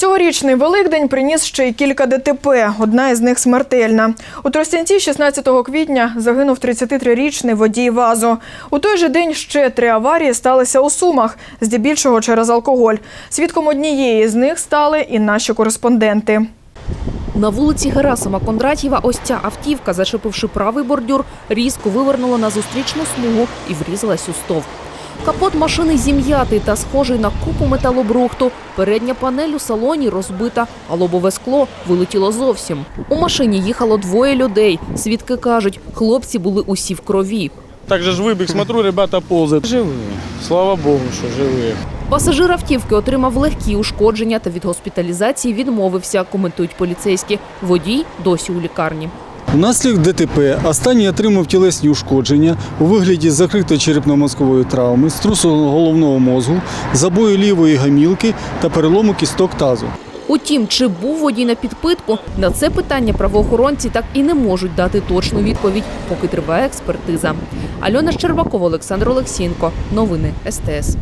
Цьогорічний Великдень приніс ще й кілька ДТП. Одна із них смертельна. У Тростянці 16 квітня загинув 33-річний водій ВАЗу. У той же день ще три аварії сталися у Сумах, здебільшого через алкоголь. Свідком однієї з них стали і наші кореспонденти. На вулиці Герасима Кондратєва ось ця автівка, зачепивши правий бордюр, різко вивернула на зустрічну смугу і врізалась у стовп. Капот машини зім'ятий та схожий на купу металобрухту. Передня панель у салоні розбита, а лобове скло вилетіло зовсім. У машині їхало двоє людей. Свідки кажуть, хлопці були усі в крові. Так же ж вибіг, смотрю, ребята ползают. Живі. Слава Богу, що живі. Пасажир автівки отримав легкі ушкодження та від госпіталізації відмовився, коментують поліцейські. Водій досі у лікарні. Внаслідок ДТП останній отримав тілесні ушкодження у вигляді закритої черепно-мозкової травми, струсу головного мозку, забою лівої гамілки та перелому кісток тазу. Утім, чи був водій на підпитку, на це питання правоохоронці так і не можуть дати точну відповідь, поки триває експертиза. Альона Щербакова, Олександр Олексієнко. Новини СТС.